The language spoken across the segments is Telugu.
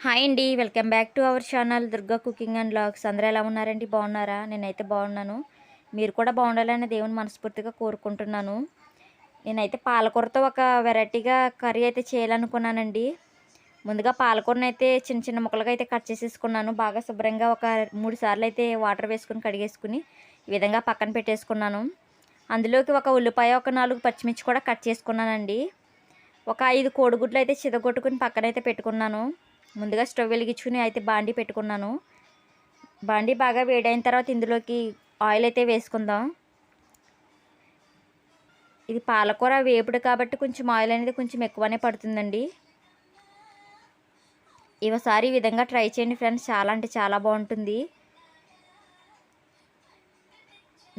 హాయ్ అండి welcome back to our channel Durga cooking and blogs అందరూ ఎలా ఉన్నారండి? బాగున్నారా? నేనైతే బాగున్నాను. మీరు కూడా బాగుండాలని దేవుని మనస్ఫూర్తిగా కోరుకుంటున్నాను. నేనైతే పాలకూరతో ఒక వెరైటీగా కర్రీ అయితే చేయాలనుకున్నానండి. ముందుగా పాలకూరను అయితే చిన్న చిన్న ముక్కలుగా అయితే కట్ చేసేసుకున్నాను. బాగా శుభ్రంగా ఒక మూడు సార్లు అయితే వాటర్ వేసుకుని కడిగేసుకుని ఈ విధంగా పక్కన పెట్టేసుకున్నాను. అందులోకి ఒక ఉల్లిపాయ ఒక నాలుగు పచ్చిమిర్చి కూడా కట్ చేసుకున్నానండి. ఒక ఐదు కోడిగుడ్లు అయితే చిదగొట్టుకుని పక్కన అయితే పెట్టుకున్నాను. ముందుగా స్టవ్ వెలిగించుకుని అయితే బాండీ పెట్టుకున్నాను. బాండీ బాగా వేడైన తర్వాత ఇందులోకి ఆయిల్ అయితే వేసుకుందాం. ఇది పాలకూర వేపుడు కాబట్టి కొంచెం ఆయిల్ అనేది కొంచెం ఎక్కువనే పడుతుందండి. ఇవసారి ఈ విధంగా ట్రై చేయండి ఫ్రెండ్స్. చాలా అంటే చాలా బాగుంటుంది.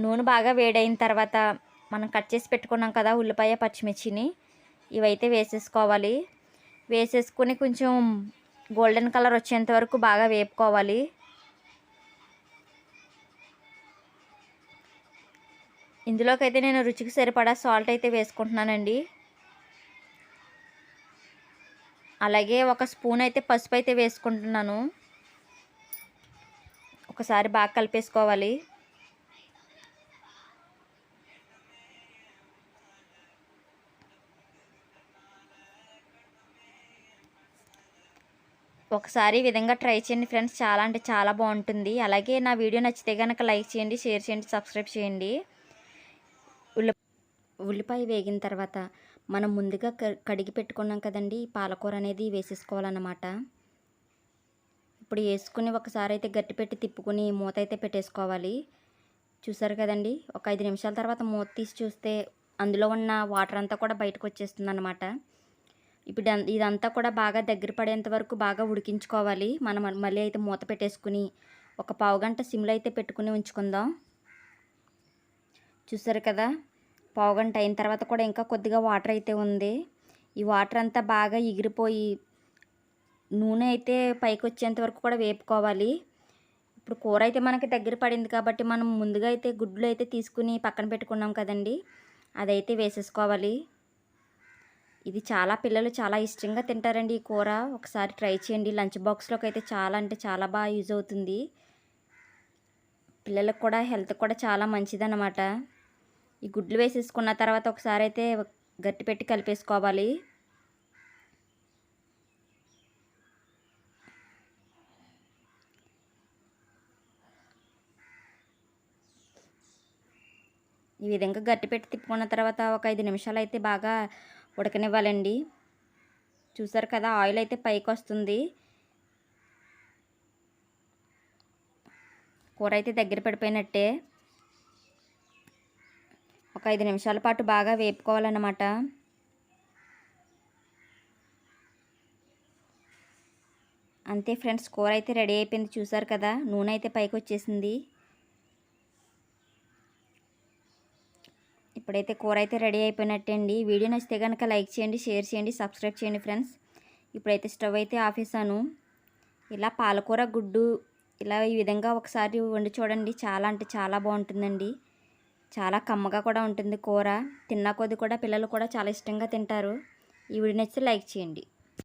నూనె బాగా వేడైన తర్వాత మనం కట్ చేసి పెట్టుకున్నాం కదా ఉల్లిపాయ పచ్చిమిర్చిని. ఇవైతే వేసేసుకోవాలి. వేసేసుకొని కొంచెం గోల్డెన్ కలర్ వచ్చేంత వరకు బాగా వేపుకోవాలి. ఇందులోకి అయితే నేను రుచికి సరిపడా సాల్ట్ అయితే వేసుకుంటున్నానండి. అలాగే ఒక స్పూన్ అయితే పసుపు అయితే వేసుకుంటున్నాను. ఒకసారి బాగా కలిపేసుకోవాలి. ఒకసారి ఈ విధంగా ట్రై చేయండి ఫ్రెండ్స్. చాలా అంటే చాలా బాగుంటుంది. అలాగే నా వీడియో నచ్చితే కనుక లైక్ చేయండి షేర్ చేయండి సబ్స్క్రైబ్ చేయండి. ఉల్లి ఉల్లిపాయ వేగిన తర్వాత మనం ముందుగా కడిగి పెట్టుకున్నాం కదండి. పాలకూర అనేది వేసేసుకోవాలన్నమాట. ఇప్పుడు వేసుకుని ఒకసారి అయితే గట్టి పెట్టి తిప్పుకుని మూత అయితే పెట్టేసుకోవాలి. చూసారు కదండి? ఒక ఐదు నిమిషాల తర్వాత మూత తీసి చూస్తే అందులో ఉన్న వాటర్ అంతా కూడా బయటకు వచ్చేస్తుంది అనమాట ఇప్పుడు ఇదంతా కూడా బాగా దగ్గర పడేంత వరకు బాగా ఉడికించుకోవాలి. మనం మళ్ళీ అయితే మూత పెట్టేసుకుని ఒక పావు గంట సిమ్లో అయితే పెట్టుకుని ఉంచుకుందాం. చూసారు కదా? పావు గంట అయిన తర్వాత కూడా ఇంకా కొద్దిగా వాటర్ అయితే ఉంది. ఈ వాటర్ అంతా బాగా ఎగిరిపోయి నూనె అయితే పైకి వచ్చేంత వరకు కూడా వేపుకోవాలి. ఇప్పుడు కూర అయితే మనకి దగ్గర పడింది కాబట్టి మనం ముందుగా అయితే గుడ్లు అయితే తీసుకుని పక్కన పెట్టుకున్నాం కదండి. అదైతే వేసేసుకోవాలి. ఇది చాలా పిల్లలు చాలా ఇష్టంగా తింటారండి ఈ కూర. ఒకసారి ట్రై చేయండి. లంచ్ బాక్స్లోకి అయితే చాలా అంటే చాలా బాగా యూజ్ అవుతుంది. పిల్లలకు కూడా హెల్త్ కూడా చాలా మంచిదన్నమాట. ఈ గుడ్లు వేసేసుకున్న తర్వాత ఒకసారి అయితే గట్టి పెట్టి కలిపేసుకోవాలి. ఈ విధంగా గట్టి పెట్టి తిప్పుకున్న తర్వాత ఒక ఐదు నిమిషాలు అయితే బాగా ఉడకనివ్వాలండి. చూసారు కదా ఆయిల్ అయితే పైకి వస్తుంది కూర అయితే దగ్గర పడిపోయినట్టే. ఒక ఐదు నిమిషాల పాటు బాగా వేపుకోవాలన్నమాట. అంతే ఫ్రెండ్స్ కూర అయితే రెడీ అయిపోయింది. చూసారు కదా నూనె అయితే పైకి వచ్చేసింది ఇప్పుడైతే కూర అయితే రెడీ అయిపోయినట్టండి. వీడియో నచ్చితే కనుక లైక్ చేయండి షేర్ చేయండి సబ్స్క్రైబ్ చేయండి ఫ్రెండ్స్. ఇప్పుడైతే స్టవ్ అయితే ఆఫేసాను ఇలా పాలకూర గుడ్డు ఇలా ఈ విధంగా ఒకసారి వండి చూడండి. చాలా అంటే చాలా బాగుంటుందండి. చాలా కమ్మగా కూడా ఉంటుంది కూర. తిన్న కొద్ది కూడా పిల్లలు కూడా చాలా ఇష్టంగా తింటారు. ఈ వీడియో నచ్చితే లైక్ చేయండి.